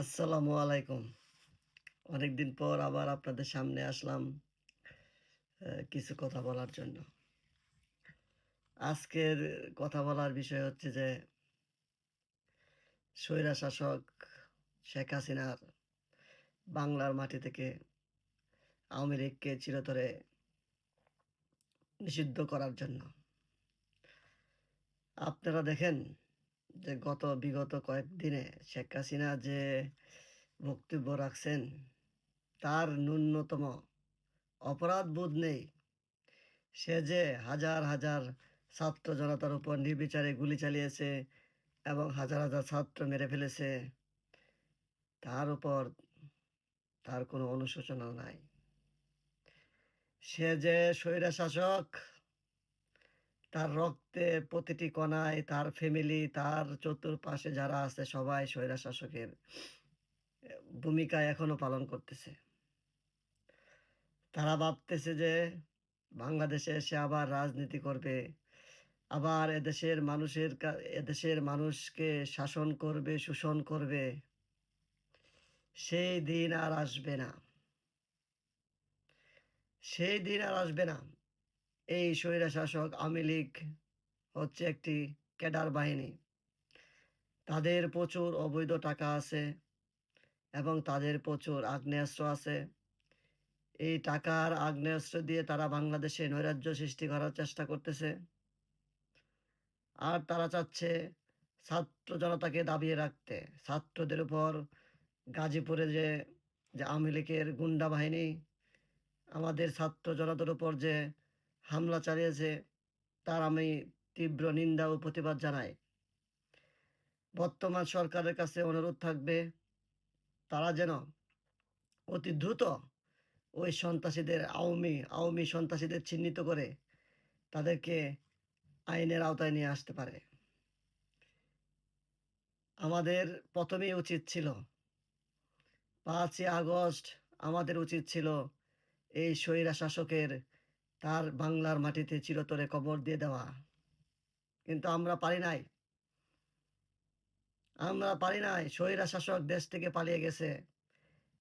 আসসালামু আলাইকুম। অনেকদিন পর আবার আপনাদের সামনে আসলাম কিছু কথা বলার জন্য। আজকের কথা বলার বিষয় হচ্ছে যে স্বৈরা শাসক শেখ হাসিনার বাংলার মাটি থেকে আওয়ামী লীগকে চিরতরে নিষিদ্ধ করার জন্য। আপনারা দেখেন যে গত বিগত কয়েকদিনে শেখ হাসিনা যে বক্তব্য রাখছেন, তার ন্যূনতম অপরাধ বোধ নেই। সে যে হাজার হাজার ছাত্র জনতার উপর নির্বিচারে গুলি চালিয়েছে এবং হাজার হাজার ছাত্র মেরে ফেলেছে, তার উপর তার কোনো অনুশোচনা নাই। সে যে স্বৈরা শাসক তার রক্তে প্রতিটি কণায়, তার ফ্যামিলি তার চতুর্পাশে যারা আছে সবাই স্বৈরা শাসকের ভূমিকা এখনও পালন করতেছে। তারা ভাবতেছে যে বাংলাদেশে এসে আবার রাজনীতি করবে, আবার এদেশের মানুষের এদেশের মানুষকে শাসন করবে, শোষণ করবে। সেই দিন আর আসবে না। সেই দিন আর আসবে না। এই স্বৈরা শাসক আওয়ামী লীগ হচ্ছে একটি ক্যাডার বাহিনী। তাদের প্রচুর অবৈধ টাকা আছে এবং তাদের প্রচুর আগ্নেয়াস্ত্র আছে। এই টাকার আগ্নেয়াস্ত্র দিয়ে তারা বাংলাদেশে নৈরাজ্য সৃষ্টি করার চেষ্টা করতেছে। আর তারা চাচ্ছে ছাত্র জনতাকে দাবিয়ে রাখতে। ছাত্রদের উপর গাজীপুরে যে যে আওয়ামী লীগের গুন্ডা বাহিনী, আমাদের ছাত্র জনতার উপর যে হামলা চালিয়েছে, তার আমি তীব্র নিন্দা ও প্রতিবাদ জানাই। বর্তমান সরকারের কাছে অনুরোধ থাকবে, তারা যেন অতি দ্রুত ওই সন্ত্রাসীদের আওয়ামী আওয়ামী সন্ত্রাসীদের চিহ্নিত করে তাদেরকে আইনের আওতায় নিয়ে আসতে পারে। আমাদের প্রথমেই উচিত ছিল, পাঁচই আগস্ট আমাদের উচিত ছিল এই স্বৈরা শাসকের তার বাংলার মাটিতে চিরতরে কবর দিয়ে দেওয়া। কিন্তু আমরা পারি নাই। আমরা পারি নাই। স্বৈরা শাসক দেশ থেকে পালিয়ে গেছে।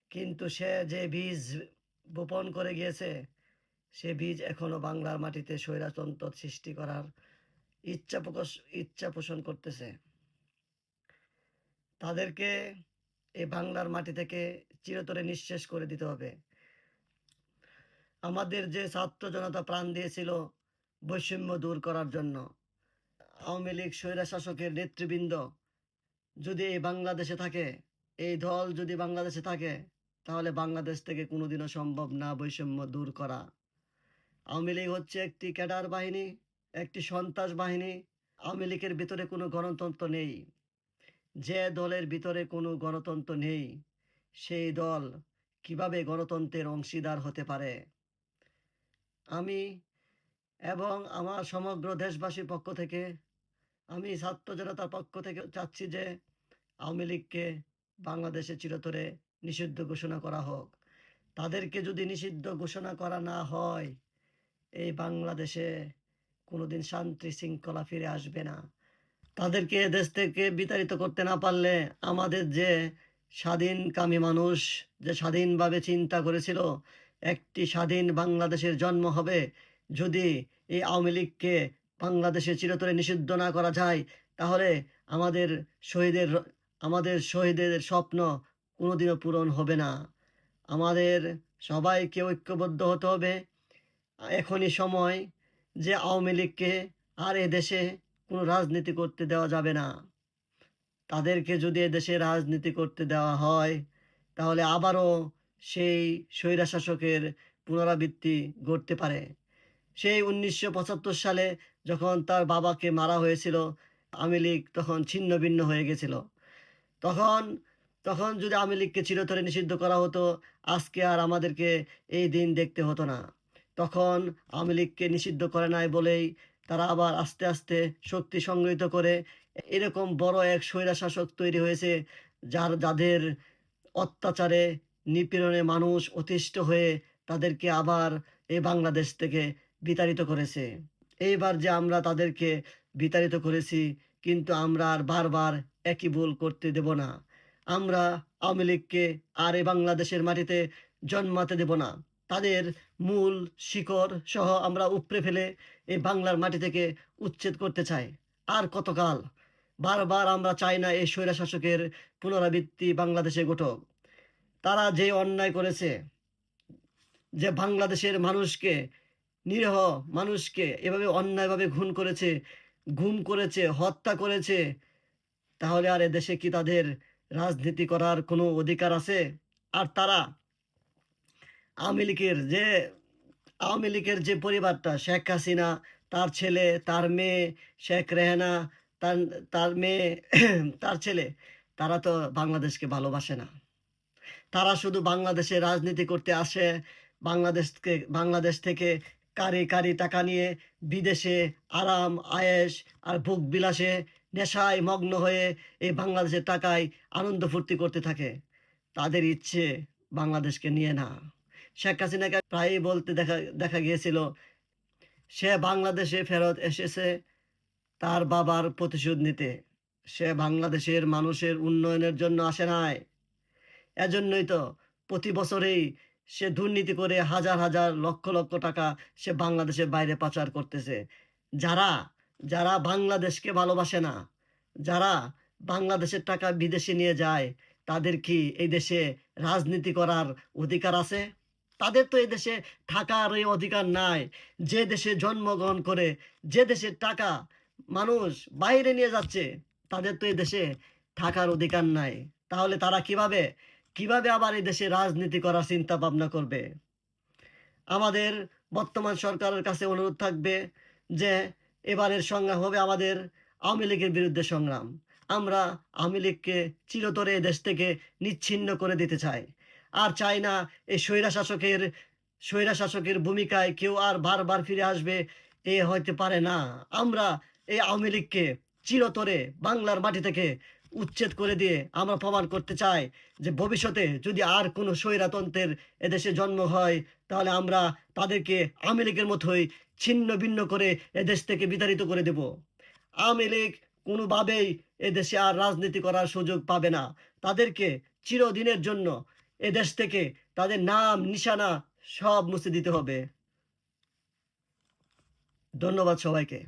কিন্তু সে যে বীজ বপন করে গিয়েছে, সে বীজ এখনও বাংলার মাটিতে স্বৈরাতন্ত্র সৃষ্টি করার ইচ্ছা প্রকাশ, ইচ্ছা পোষণ করতেছে। তাদেরকে এই বাংলার মাটি থেকে চিরতরে নিঃশেষ করে দিতে হবে। আমাদের যে ছাত্র জনতা প্রাণ দিয়েছিল বৈষম্য দূর করার জন্য। আওয়ামী লীগ স্বৈরাশাসকের নেতৃবৃন্দ যদি এই বাংলাদেশে থাকে, এই দল যদি বাংলাদেশে থাকে, তাহলে বাংলাদেশ থেকে কোনোদিনও সম্ভব না বৈষম্য দূর করা। আওয়ামী লীগ হচ্ছে একটি ক্যাডার বাহিনী, একটি সন্ত্রাস বাহিনী। আওয়ামী লীগের ভিতরে কোনো গণতন্ত্র নেই। যে দলের ভিতরে কোনো গণতন্ত্র নেই, সেই দল কীভাবে গণতন্ত্রের অংশীদার হতে পারে? আমি এবং আমার সমগ্র দেশবাসীর পক্ষ থেকে, আমি ছাত্র জনতার পক্ষ থেকে চাচ্ছি যে আওয়ামী লীগকে বাংলাদেশে চিরতরে নিষিদ্ধ ঘোষণা করা হোক। তাদেরকে যদি নিষিদ্ধ ঘোষণা করা না হয়, এই বাংলাদেশে কোনোদিন শান্তি শৃঙ্খলা ফিরে আসবে না। তাদেরকে দেশ থেকে বিতাড়িত করতে না পারলে আমাদের যে স্বাধীনকামী মানুষ, যে স্বাধীনভাবে চিন্তা করেছিল একটি স্বাধীন বাংলাদেশের জন্ম হবে। যদি এই আওয়ামী লীগকে বাংলাদেশে চিরতরে নিষিদ্ধ না করা যায়, তাহলে আমাদের শহীদের আমাদের শহীদের স্বপ্ন কোনোদিনও পূরণ হবে না। আমাদের সবাইকে ঐক্যবদ্ধ হতে হবে। এখনই সময় যে আওয়ামী লীগকে আর এ দেশে কোনো রাজনীতি করতে দেওয়া যাবে না। তাদেরকে যদি এ দেশে রাজনীতি করতে দেওয়া হয়, তাহলে আবারও সেই স্বৈরা শাসকের পুনরাবৃত্তি ঘটতে পারে। সেই উনিশশো পঁচাত্তর সালে যখন তার বাবাকে মারা হয়েছিল, আওয়ামী লীগ তখন ছিন্ন ভিন্ন হয়ে গেছিল। তখন তখন যদি আওয়ামী লীগকে চিরতরে নিষিদ্ধ করা হতো, আজকে আর আমাদেরকে এই দিন দেখতে হতো না। তখন আওয়ামী লীগকে নিষিদ্ধ করে নাই বলেই তারা আবার আস্তে আস্তে শক্তি সংগৃহীত করে এরকম বড় এক স্বৈরা শাসক তৈরি হয়েছে, যার, যাদের অত্যাচারে নিপীড়নে মানুষ অতিষ্ঠ হয়ে তাদেরকে আবার এই বাংলাদেশ থেকে বিতাড়িত করেছে। এইবার যে আমরা তাদেরকে বিতাড়িত করেছি, কিন্তু আমরা আর বারবার একই ভুল করতে দেব না। আমরা আওয়ামী লীগকে আর এই বাংলাদেশের মাটিতে জন্মাতে দেব না। তাদের মূল শিকড় সহ আমরা উপড়ে ফেলে এই বাংলার মাটি থেকে উচ্ছেদ করতে চাই। আর কতকাল? বারবার আমরা চাই না এই স্বৈরা শাসকের পুনরাবৃত্তি বাংলাদেশে ঘটক। তারা যে অন্যায় করেছে, যে বাংলাদেশের মানুষকে, নিরীহ মানুষকে এভাবে অন্যায়ভাবে খুন করেছে ঘুম করেছে, হত্যা করেছে, তাহলে আর এদেশে কি তাদের রাজনীতি করার কোনো অধিকার আছে? আর তারা আওয়ামী লীগের যে, আওয়ামী লীগের যে পরিবারটা, শেখ হাসিনা, তার ছেলে, তার মেয়ে, শেখ রেহানা, তার তার মেয়ে, তার ছেলে, তারা তো বাংলাদেশকে ভালোবাসে না। তারা শুধু বাংলাদেশে রাজনীতি করতে আসে, বাংলাদেশকে, বাংলাদেশ থেকে কারি কারি টাকা নিয়ে বিদেশে আরাম, আয়েশ আর ভোগ বিলাসে নেশায় মগ্ন হয়ে এই বাংলাদেশের টাকায় আনন্দ ফুর্তি করতে থাকে। তাদের ইচ্ছে বাংলাদেশকে নিয়ে না। শেখ হাসিনাকে প্রায়ই বলতে দেখা দেখা গিয়েছিল, সে বাংলাদেশে ফেরত এসেছে তার বাবার প্রতিশোধ নিতে। সে বাংলাদেশের মানুষের উন্নয়নের জন্য আসে নাই। এজন্যই তো প্রতি বছরেই সে দুর্নীতি করে হাজার হাজার লক্ষ লক্ষ টাকা সে বাংলাদেশের বাইরে পাচার করতেছে। যারা যারা বাংলাদেশকে ভালোবাসে না, যারা বাংলাদেশের টাকা বিদেশে নিয়ে যায়, তাদের কি এই দেশে রাজনীতি করার অধিকার আছে? তাদের তো এই দেশে থাকার এই অধিকার নাই। যে দেশে জন্মগ্রহণ করে, যে দেশের টাকা মানুষ বাইরে নিয়ে যাচ্ছে, তাদের তো এই দেশে থাকার অধিকার নাই। তাহলে তারা কীভাবে কীভাবে আবার এই দেশে রাজনীতি করার চিন্তা ভাবনা করবে? আমাদের বর্তমান সরকারের কাছে অনুরোধ থাকবে যে এবারের সংগ্রাম হবে আমাদের আওয়ামী লীগের বিরুদ্ধে সংগ্রাম। আমরা আওয়ামী লীগকে চিরতরে দেশ থেকে নিচ্ছিন্ন করে দিতে চাই। আর চাই না এই স্বৈরা শাসকের স্বৈরা শাসকের ভূমিকায় কেউ আর বারবার ফিরে আসবে, এ হইতে পারে না। আমরা এই আওয়ামী লীগকে চিরতরে বাংলার মাটি থেকে উচ্ছেদ করে দিয়ে আমরা প্রমাণ করতে চাই যে ভবিষ্যতে যদি আর কোনো স্বৈরাতন্ত্রের এদেশে জন্ম হয়, তাহলে আমরা তাদেরকে লীগের মতোই ছিন্ন ভিন্ন করে এদেশ থেকে বিতাড়িত করে দেব। লীগ কোনোভাবেই এদেশে আর রাজনীতি করার সুযোগ পাবে না। তাদেরকে চিরদিনের জন্য এদেশ থেকে তাদের নাম, নিশানা সব মুছে দিতে হবে। ধন্যবাদ সবাইকে।